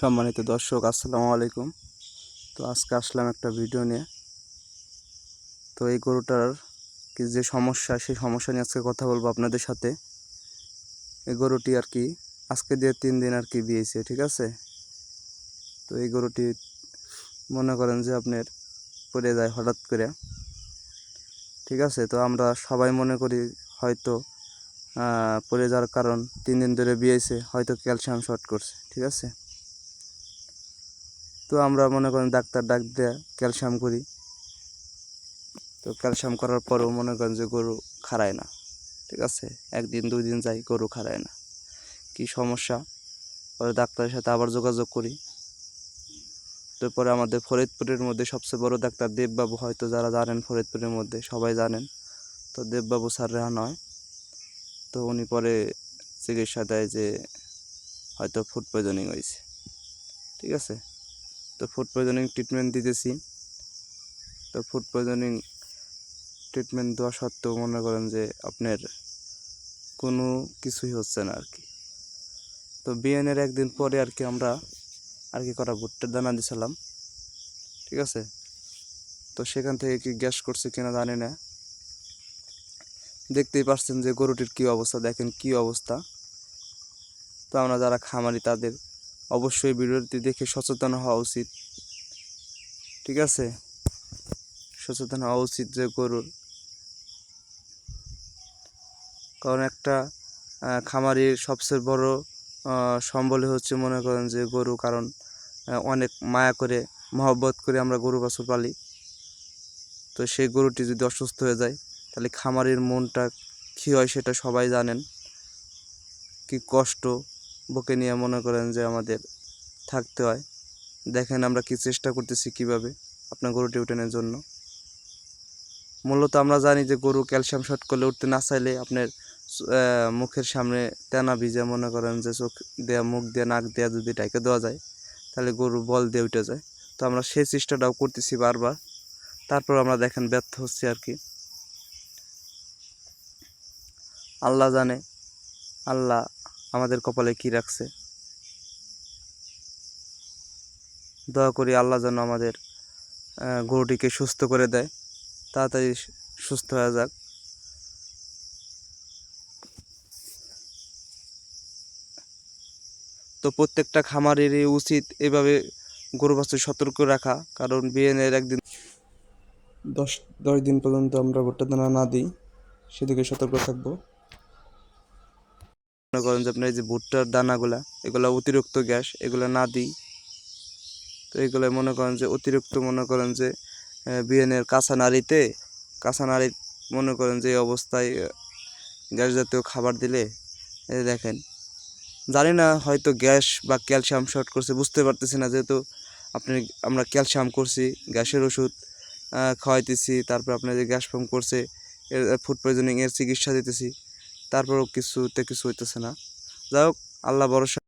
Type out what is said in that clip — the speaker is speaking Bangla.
সম্মানিত দর্শক, আসসালামু আলাইকুম। তো আজকে আসলাম একটা ভিডিও নিয়ে। তো এই গরুটার কি যে সমস্যা, সেই সমস্যা নিয়ে আজকে কথা বলব আপনাদের সাথে। এই গরুটি আর কি, আজকে দিয়ে তিন দিন আর কি বিয়েছে, ঠিক আছে? তো এই গরুটি মনে করেন যে আপনার পড়ে যায় হঠাৎ করে, ঠিক আছে? তো আমরা সবাই মনে করি হয়তো পড়ে যাওয়ার কারণ তিন দিন ধরে বিয়েছে, হয়তো ক্যালসিয়াম শর্ট করছে, ঠিক আছে? তো আমরা মনে করেন ডাক্তার ডাক দেয়া ক্যালসিয়াম করি। তো ক্যালসিয়াম করার পরেও মনে করেন যে গরু খারায় না, ঠিক আছে? একদিন, দুই দিন যাই গরু খারায় না। কি সমস্যা? পরে ডাক্তারের সাথে আবার যোগাযোগ করি। তারপরে আমাদের ফরিদপুরের মধ্যে সবচেয়ে বড় ডাক্তার দেববাবু হয়তো যারা জানেন ফরিদপুরের মধ্যে, সবাই জানেন। তো দেববাবু স্যার রেহা নয়। তো উনি পরে চিকিৎসা দেয় যে হয়তো ফুড পয়জনিং হয়েছে, ঠিক আছে? তো ফুড পয়জনিং ট্রিটমেন্ট দিতেছি। তো ফুড পয়জনিং ট্রিটমেন্ট দেওয়া সত্ত্বেও মনে করেন যে আপনার কোনো কিছুই হচ্ছে না আর কি তো বিএনের একদিন পরে আর কি আমরা আর কি করা ভুট্টার দানা দিছিলাম, ঠিক আছে? তো সেখান থেকে কি গ্যাস করছে কিনা জানি না। দেখতেই পাচ্ছেন যে গরুটির কি অবস্থা, দেখেন কি অবস্থা। তো আমরা যারা খামারি তাদের অবশ্যই ভিডিওটি দেখে সচেতন হওয়া উচিত। ঠিক আছে? সচেতন হওয়া উচিত যে গরুর। কারণ একটা খামারির সবচেয়ে বড় আহ, সম্বলই হচ্ছে মনে করেন যে গরু। কারণ অনেক মায়া করে মহব্বত করে আমরা গরু বাছুর পালি। তো সেই গরুটি যদি অসুস্থ হয়ে যায় তাহলে খামারির মনটা কী হয় সেটা সবাই জানেন। কি কষ্ট বুকে নিয়ে মনে করেন যে আমাদের থাকতে হয়। দেখেন আমরা কি চেষ্টা করতেছি কীভাবে আপনার গরুটি উঠানোর জন্য। মূলত আমরা জানি যে গরু ক্যালসিয়াম শর্ট করলে উঠতে না চাইলে আপনার মুখের সামনে তেনা ভিজে মনে করেন যে চোখ দেয়া, মুখ দিয়ে, নাক দেয়া যদি ডাইকে দেওয়া যায়, তাহলে গরু বল দিয়ে উঠে যায়। তো আমরা সেই চেষ্টাটাও করতেছি বারবার। তারপর আমরা দেখেন ব্যর্থ হচ্ছি আর কি। আল্লাহ জানে, আল্লাহ আমাদের কপালে কি রাখছে? দয়া করি আল্লাহ যেন আমাদের গরুটিকে সুস্থ করে দেয়। তাড়াতাড়ি সুস্থ হয়ে যাক। তো প্রত্যেকটা খামারেরই উচিত এভাবে গরু বাছুর সতর্ক রাখা, কারণ বিএনের একদিন দশ দশ দিন পর্যন্ত আমরা ভুট্টা দানা না দিই, সেদিকে সতর্ক থাকব। মনে করেন যে আপনার এই যে ভুট্টার দানাগুলা, এগুলা অতিরিক্ত গ্যাস, এগুলা না দিই। তো এগুলো মনে করেন যে অতিরিক্ত মনে করেন যে বিএনের কাঁচা নাড়িতে, কাঁচা নাড়ি মনে করেন যে অবস্থায় গ্যাস জাতীয় খাবার দিলে দেখেন। জানি না হয়তো গ্যাস বা ক্যালসিয়াম শর্ট করছে, বুঝতে পারতেছি না যেহেতু আপনি, আমরা ক্যালসিয়াম করছি, গ্যাসের ওষুধ খাওয়াইতেছি, তারপর আপনার যে গ্যাস ফর্ম করছে, এর ফুড পয়জনিং এর চিকিৎসা দিতেছি। তারপরেও কিছুতে কিছু হইতেছে না। যাই হোক আল্লাহ ভরসা